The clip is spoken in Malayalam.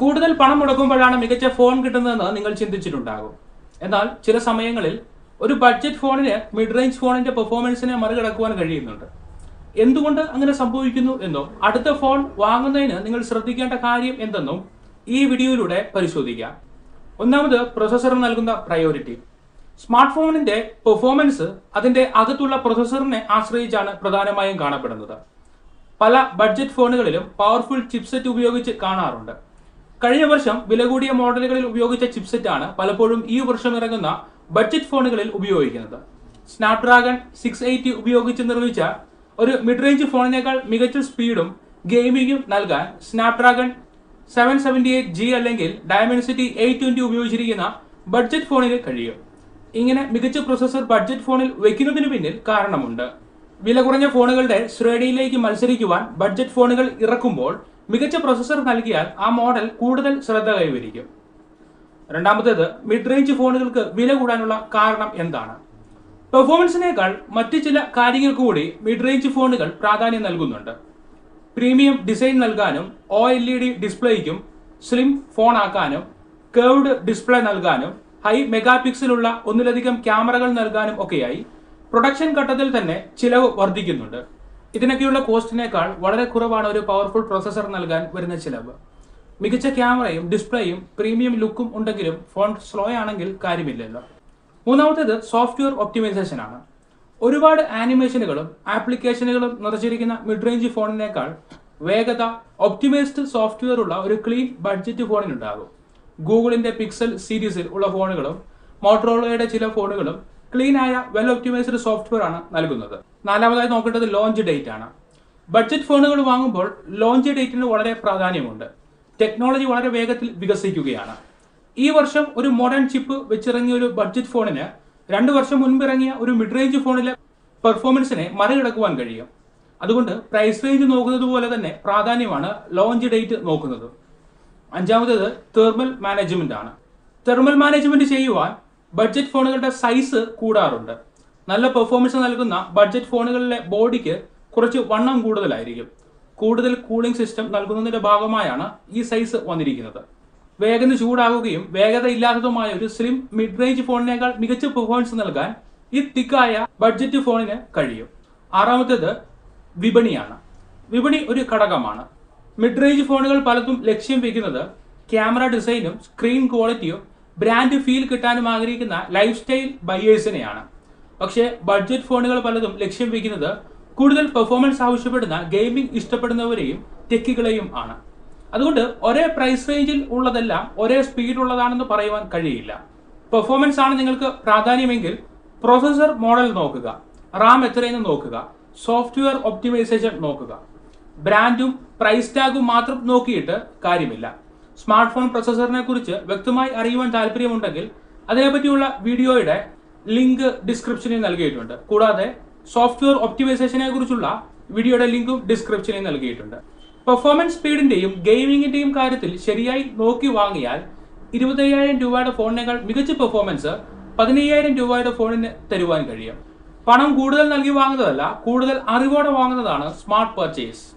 കൂടുതൽ പണം മുടക്കുമ്പോഴാണ് മികച്ച ഫോൺ കിട്ടുന്നതെന്ന് നിങ്ങൾ ചിന്തിച്ചിട്ടുണ്ടാകും. എന്നാൽ ചില സമയങ്ങളിൽ ഒരു ബഡ്ജറ്റ് ഫോണിന് മിഡ് റേഞ്ച് ഫോണിന്റെ പെർഫോമൻസിനെ മറികടക്കുവാൻ കഴിയുന്നുണ്ട്. എന്തുകൊണ്ട് അങ്ങനെ സംഭവിക്കുന്നു എന്നും അടുത്ത ഫോൺ വാങ്ങുന്നതിന് നിങ്ങൾ ശ്രദ്ധിക്കേണ്ട കാര്യം എന്തെന്നും ഈ വീഡിയോയിലൂടെ പരിശോധിക്കാം. ഒന്നാമത് പ്രൊസസ്സർ നൽകുന്ന പ്രയോറിറ്റി സ്മാർട്ട് ഫോണിന്റെ പെർഫോമൻസ് അതിന്റെ അകത്തുള്ള പ്രൊസസ്സറിനെ ആശ്രയിച്ചാണ് പ്രധാനമായും കാണപ്പെടുന്നത്. പല ബഡ്ജറ്റ് ഫോണുകളിലും പവർഫുൾ ചിപ്സെറ്റ് ഉപയോഗിച്ച് കാണാറുണ്ട്. കഴിഞ്ഞ വർഷം വില കൂടിയ മോഡലുകളിൽ ഉപയോഗിച്ച ചിപ്സെറ്റ് ആണ് പലപ്പോഴും ഈ വർഷം ഇറങ്ങുന്ന ബഡ്ജറ്റ് ഫോണുകളിൽ ഉപയോഗിക്കുന്നത്. സ്നാപ്ഡ്രാഗൺ സിക്സ് എയ്റ്റി ഉപയോഗിച്ച് നിർമ്മിച്ച ഒരു മിഡ് റേഞ്ച് ഫോണിനേക്കാൾ മികച്ച സ്പീഡും ഗെയിമിംഗും നൽകാൻ Snapdragon seven seventy eight G അല്ലെങ്കിൽ ഡയമെൻസിറ്റി എയ്റ്റ് ട്വന്റി ഉപയോഗിച്ചിരിക്കുന്ന ബഡ്ജറ്റ് ഫോണിന് കഴിയും. ഇങ്ങനെ മികച്ച പ്രൊസസ്സർ ബഡ്ജറ്റ് ഫോണിൽ വെക്കുന്നതിന് പിന്നിൽ കാരണമുണ്ട്. വില കുറഞ്ഞ ഫോണുകളുടെ ശ്രേണിയിലേക്ക് മത്സരിക്കുവാൻ ബഡ്ജറ്റ് ഫോണുകൾ ഇറക്കുമ്പോൾ മികച്ച പ്രൊസസ്സർ നൽകിയാൽ ആ മോഡൽ കൂടുതൽ ശ്രദ്ധ കൈവരിക്കും. രണ്ടാമത്തേത് മിഡ് റേഞ്ച് ഫോണുകൾക്ക് വില കൂടാനുള്ള കാരണം എന്താണ്? പെർഫോമൻസിനേക്കാൾ മറ്റ് ചില കാര്യങ്ങൾക്ക് കൂടി മിഡ് റേഞ്ച് ഫോണുകൾ പ്രാധാന്യം നൽകുന്നുണ്ട്. പ്രീമിയം ഡിസൈൻ നൽകാനും ഒ എൽ ഇ ഡി ഡിസ്പ്ലേയ്ക്കും സ്ലിം ഫോൺ ആക്കാനും കേർവ്ഡ് ഡിസ്പ്ലേ നൽകാനും ഹൈ മെഗാ പിക്സലുള്ള ഒന്നിലധികം ക്യാമറകൾ നൽകാനും ഒക്കെയായി പ്രൊഡക്ഷൻ ഘട്ടത്തിൽ തന്നെ ചിലവ് വർദ്ധിക്കുന്നുണ്ട്. ഇതിനൊക്കെയുള്ള കോസ്റ്റിനേക്കാൾ വളരെ കുറവാണ് ഒരു പവർഫുൾ പ്രോസസർ നൽകാൻ വരുന്ന ചിലവ്. മികച്ച ക്യാമറയും ഡിസ്പ്ലേയും പ്രീമിയം ലുക്കും ഉണ്ടെങ്കിലും ഫോൺ സ്ലോ ആണെങ്കിൽ കാര്യമില്ലല്ലോ. മൂന്നാമത്തേത് സോഫ്റ്റ്വെയർ ഒപ്റ്റിമൈസേഷൻ ആണ്. ഒരുപാട് ആനിമേഷനുകളും ആപ്ലിക്കേഷനുകളും നിറച്ചിരിക്കുന്ന മിഡ് റേഞ്ച് ഫോണിനേക്കാൾ വേഗത ഒപ്റ്റിമൈസ്ഡ് സോഫ്റ്റ്വെയർ ഉള്ള ഒരു ക്ലീൻ ബഡ്ജറ്റ് ഫോണിനുണ്ടാകും ഗൂഗിളിന്റെ പിക്സൽ സീരീസിൽ ഉള്ള ഫോണുകളും മോട്ടറോളയുടെ ചില ഫോണുകളും ക്ലീൻ ആയ വെൽ ഒപ്റ്റിമൈസ്ഡ് സോഫ്റ്റ്വെയർ ആണ് നൽകുന്നത്. നാലാമതായി നോക്കേണ്ടത് ലോഞ്ച് ഡേറ്റ് ആണ്. ബഡ്ജറ്റ് ഫോണുകൾ വാങ്ങുമ്പോൾ ലോഞ്ച് ഡേറ്റിന് വളരെ പ്രാധാന്യമുണ്ട്. ടെക്നോളജി വളരെ വേഗത്തിൽ വികസിക്കുകയാണ്. ഈ വർഷം ഒരു മോഡേൺ ചിപ്പ് വെച്ചിറങ്ങിയ ഒരു ബഡ്ജറ്റ് ഫോണിന് രണ്ട് വർഷം മുൻപ് ഇറങ്ങിയ ഒരു മിഡ് റേഞ്ച് ഫോണിലെ പെർഫോമൻസിനെ മറികടക്കുവാൻ കഴിയും. അതുകൊണ്ട് പ്രൈസ് റേഞ്ച് നോക്കുന്നത് പോലെ തന്നെ പ്രാധാന്യമാണ് ലോഞ്ച് ഡേറ്റ് നോക്കുന്നത്. അഞ്ചാമത്തേത് തെർമൽ മാനേജ്മെന്റ് ആണ്. തെർമൽ മാനേജ്മെന്റ് ചെയ്യുവാൻ ബഡ്ജറ്റ് ഫോണുകളുടെ സൈസ് കൂടാറുണ്ട്. നല്ല പെർഫോമൻസ് നൽകുന്ന ബഡ്ജറ്റ് ഫോണുകളിലെ ബോഡിക്ക് കുറച്ച് വണ്ണം കൂടുതലായിരിക്കും. കൂടുതൽ കൂളിംഗ് സിസ്റ്റം നൽകുന്നതിന്റെ ഭാഗമായാണ് ഈ സൈസ് വന്നിരിക്കുന്നത്. വേഗം ചൂടാകുകയും വേഗത ഇല്ലാത്തതുമായ ഒരു സ്ലിം മിഡ് റേഞ്ച് ഫോണിനേക്കാൾ മികച്ച പെർഫോമൻസ് നൽകാൻ ഈ തിക്കായ ബഡ്ജറ്റ് ഫോണിന് കഴിയും. ആറാമത്തേത് വിപണിയാണ്. വിപണി ഒരു ഘടകമാണ്. മിഡ് റേഞ്ച് ഫോണുകൾ പലതും ലക്ഷ്യം വെക്കുന്നത് ക്യാമറ ഡിസൈനും സ്ക്രീൻ ക്വാളിറ്റിയും ബ്രാൻഡ് ഫീൽ കിട്ടാനും ആഗ്രഹിക്കുന്ന ലൈഫ് സ്റ്റൈൽ ബയേഴ്സിനെയാണ് പക്ഷേ ബഡ്ജറ്റ് ഫോണുകൾ പലതും ലക്ഷ്യം വയ്ക്കുന്നത് കൂടുതൽ പെർഫോമൻസ് ആവശ്യപ്പെടുന്ന ഗെയിമിംഗ് ഇഷ്ടപ്പെടുന്നവരെയും ടെക്കുകളെയും ആണ്. അതുകൊണ്ട് ഒരേ പ്രൈസ് റേഞ്ചിൽ ഉള്ളതെല്ലാം ഒരേ സ്പീഡ് ഉള്ളതാണെന്ന് പറയുവാൻ കഴിയില്ല. പെർഫോമൻസ് ആണ് നിങ്ങൾക്ക് പ്രാധാന്യമെങ്കിൽ പ്രോസസർ മോഡൽ നോക്കുക റാം എത്രയെന്ന് നോക്കുക സോഫ്റ്റ്വെയർ ഒപ്റ്റിമൈസേഷൻ നോക്കുക. ബ്രാൻഡും പ്രൈസ് ടാഗും മാത്രം നോക്കിയിട്ട് കാര്യമില്ല. സ്മാർട്ട് ഫോൺ പ്രൊസസറിനെ കുറിച്ച് വ്യക്തമായി അറിയുവാൻ താല്പര്യമുണ്ടെങ്കിൽ അതിനെപ്പറ്റിയുള്ള വീഡിയോയുടെ ലിങ്ക് ഡിസ്ക്രിപ്ഷനിൽ നൽകിയിട്ടുണ്ട്. കൂടാതെ സോഫ്റ്റ്വെയർ ഒപ്റ്റിമൈസേഷനെ കുറിച്ചുള്ള വീഡിയോയുടെ ലിങ്കും ഡിസ്ക്രിപ്ഷനിൽ നൽകിയിട്ടുണ്ട്. പെർഫോമൻസ് സ്പീഡിന്റെയും ഗെയിമിംഗിന്റെയും കാര്യത്തിൽ ശരിയായി നോക്കി വാങ്ങിയാൽ ഇരുപത്തയ്യായിരം രൂപയുടെ ഫോണിനേക്കാൾ മികച്ച പെർഫോമൻസ് പതിനയ്യായിരം രൂപയുടെ ഫോണിന് തരുവാൻ കഴിയും. പണം കൂടുതൽ നൽകി വാങ്ങുന്നതല്ല കൂടുതൽ അറിവോടെ വാങ്ങുന്നതാണ് സ്മാർട്ട് പർച്ചേസ്.